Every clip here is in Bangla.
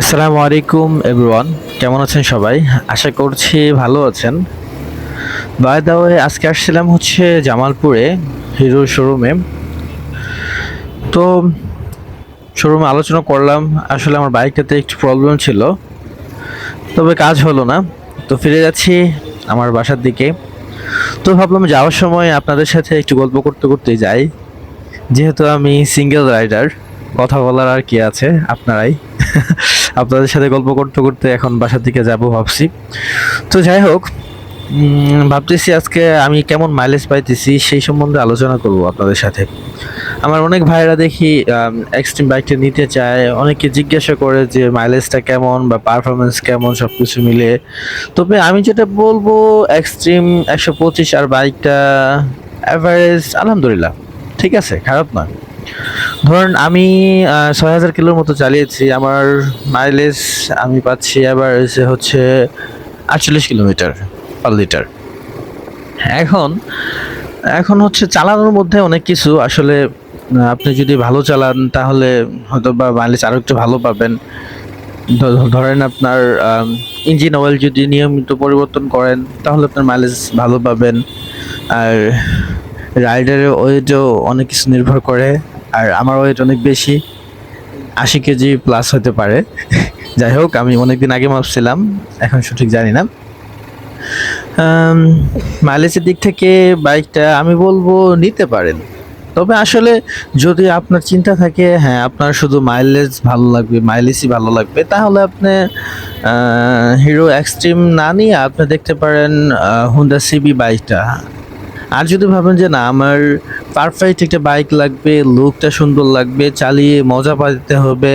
আসসালামু আলাইকুম এভরিওয়ান কেমন আছেন সবাই? আশা করছি ভালো আছেন। বাই দা ওয়ে আজকে আসছিলাম হচ্ছে জামালপুরে, হিরো শোরুমে তো শোরুমে আলোচনা করলাম। আসলে আমার বাইকটাতে একটু প্রবলেম ছিল। তবে কাজ হলো না। তো ফিরে যাচ্ছি আমার বাসার দিকে। তো ভাবলাম যাওয়ার সময় আপনাদের সাথে একটু গল্প করতে করতে যাই। যেহেতু আমি সিঙ্গেল রাইডার কথা বলার আর কি আছে, আপনারাই। আপনাদের সাথে গল্প করতে করতে এখন বাসার দিকে যাব ভাবছি। তো যাই হোক ভাবতেছি আজকে আমি কেমন মাইলেজ পাইতেছি সেই সম্বন্ধে আলোচনা করব আপনাদের সাথে। আমার অনেক ভাইরা দেখি এক্সট্রিম বাইকটা নিতে চায়, অনেকে জিজ্ঞাসা করে যে মাইলেজটা কেমন বা পারফরমেন্স কেমন সব কিছু মিলে। তবে আমি যেটা বলব এক্সট্রিম একশো পঁচিশ আর বাইকটা অ্যাভারেজ আলহামদুলিল্লাহ, ঠিক আছে, খারাপ না। ধরুন আমি ছয় হাজার কিলোর মতো চালিয়েছি, আমার মাইলেজ আমি পাচ্ছি অ্যাভারেজ হচ্ছে আটচল্লিশ কিলোমিটার পার লিটার এখন এখন হচ্ছে চালানোর মধ্যে অনেক কিছু, আসলে আপনি যদি ভালো চালান তাহলে হয়তো বা মাইলেজ আরও একটু ভালো পাবেন। ধরেন আপনার ইঞ্জিন অয়েল যদি নিয়মিত পরিবর্তন করেন, তাহলে আপনার মাইলেজ ভালো পাবেন। আর রাইডারের ওয়েটও অনেক কিছু নির্ভর করে। আর আমার ওয়েট অনেক বেশি, আশি কেজি প্লাস হতে পারে। যাই হোক, আমি অনেকদিন আগে মাপছিলাম এখন সঠিক জানি না। মাইলেজের দিক থেকে বাইকটা আমি বলব নিতে পারেন। তবে আসলে যদি আপনার চিন্তা থাকে হ্যাঁ আপনার শুধু মাইলেজ ভালো লাগবে মাইলেজই ভালো লাগবে, তাহলে আপনি হিরো এক্সট্রিম না নিয়ে আপনি দেখতে পারেন হুন্ডা সিবি বাইকটা আর যদি ভাবেন যে না, আমার পারফেক্ট একটা বাইক লাগবে লুকটা সুন্দর লাগবে, চালিয়ে মজা পাইতে হবে।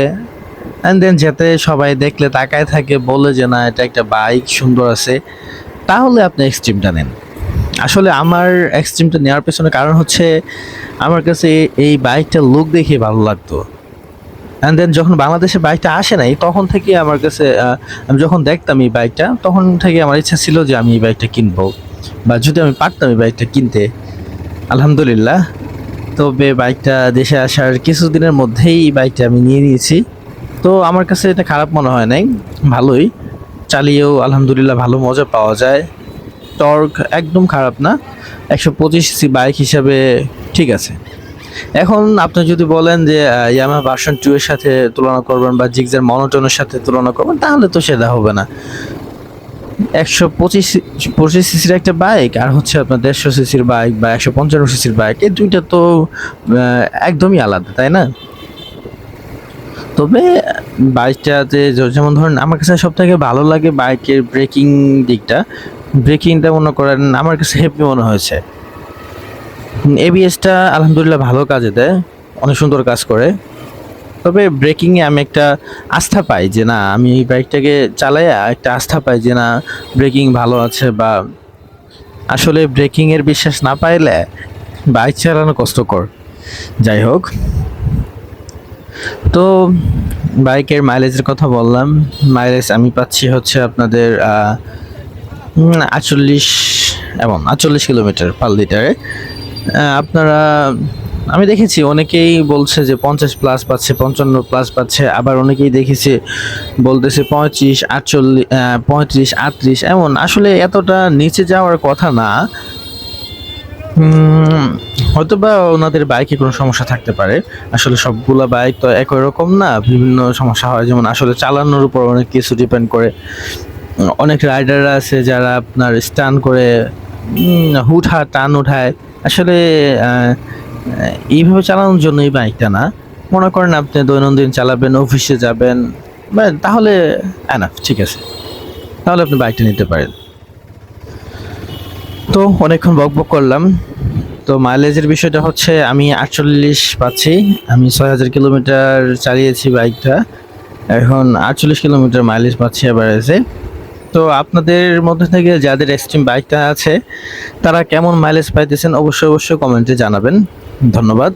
অ্যান্ড দেন যাতে সবাই দেখলে তাকায় থাকে, বলে যে, না, এটা একটা বাইক সুন্দর আছে। তাহলে আপনি এক্সট্রিমটা নেন। আসলে আমার এক্সট্রিমটা নেওয়ার পেছনে কারণ হচ্ছে, আমার কাছে এই বাইকটার লুক দেখে ভালো লাগতো। অ্যান্ড দেন যখন বাংলাদেশে বাইকটা আসে নাই, তখন থেকে আমার কাছে আমি যখন দেখতাম এই বাইকটা তখন থেকে আমার ইচ্ছা ছিল যে আমি এই বাইকটা কিনবো। বা যদি আমি পারতাম এই বাইকটা কিনতে আলহামদুলিল্লাহ। তবে বাইকটা দেশে আসার কিছুদিনের মধ্যেই বাইকটা আমি নিয়ে নিয়েছি। তো আমার কাছে এটা খারাপ মনে হয় নাই, ভালোই। চালিয়েও আলহামদুলিল্লাহ ভালো মজা পাওয়া যায়। টর্ক একদম খারাপ না, একশো পঁচিশ সি বাইক হিসাবে ঠিক আছে। এখন আপনি যদি বলেন যে ইয়ামা ভার্সন টু এর সাথে তুলনা করবেন বা জিগজার মনোটনের সাথে তুলনা করবেন, তাহলে তো সেটা হবে না। একশো পঁচিশ পঁচিশ সিসির একটা বাইক আর হচ্ছে আপনার দেড়শো সিসির বাইক বা একশো পঞ্চান্ন সিসির বাইক, এই দুইটা তো একদমই আলাদা, তাই না? তবে বাইকটাতে যেমন ধরেন আমার কাছে সব থেকে ভালো লাগে বাইকের ব্রেকিং দিকটা। ব্রেকিংটা মনে করেন আমার কাছে হেভি মনে হয়েছে। এবিএসটা আলহামদুলিল্লাহ ভালো কাজে দেয়, অনেক সুন্দর কাজ করে। তবে ব্রেকিংয়ে আমি একটা আস্থা পাই যে না, আমি এই বাইকটাকে চালাই একটা আস্থা পাই যে না ব্রেকিং ভালো আছে বা আসলে ব্রেকিংয়ের বিশ্বাস না পাইলে বাইক চালানো কষ্টকর। যাই হোক। তো বাইকের মাইলেজের কথা বললাম। মাইলেজ আমি পাচ্ছি হচ্ছে আপনাদের আটচল্লিশ এবং আটচল্লিশ কিলোমিটার পার লিটারে আপনারা আমি দেখেছি অনেকেই বলছে যে পঞ্চাশ প্লাস পাচ্ছে পঞ্চান্ন প্লাস পাচ্ছে আবার অনেকেই দেখেছি বলতেছে পঁয়ত্রিশ আটচল্লিশ পঁয়ত্রিশ আটত্রিশ এমন। আসলে এতটা নিচে যাওয়ার কথা না। হয়তো বা ওনাদের বাইকে কোনো সমস্যা থাকতে পারে। আসলে সবগুলা বাইক তো একই রকম না বিভিন্ন সমস্যা হয়। যেমন আসলে চালানোর উপর অনেক কিছু ডিপেন্ড করে। অনেক রাইডাররা আছে যারা আপনার স্টান করে উম, হুঠা টান উঠায়। আসলে এইভাবে চালানোর জন্য এই বাইকটা না। মনে করেন আপনি দৈনন্দিন চালাবেন, অফিসে যাবেন তাহলে এনাফ ঠিক আছে। তাহলে আপনি বাইকটা নিতে পারেন। তো অনেকক্ষণ বক বক করলাম। তো মাইলেজের বিষয়টা হচ্ছে, আমি আটচল্লিশ পাচ্ছি। আমি ছয় হাজার কিলোমিটার চালিয়েছি বাইকটা। এখন আটচল্লিশ কিলোমিটার মাইলেজ পাচ্ছি এভারেজে তো আপনাদের মধ্যে থেকে যাদের এক্সট্রিম বাইকটা আছে, তারা কেমন মাইলেজ পাইতেছেন, অবশ্যই অবশ্যই কমেন্টে জানাবেন। ধন্যবাদ।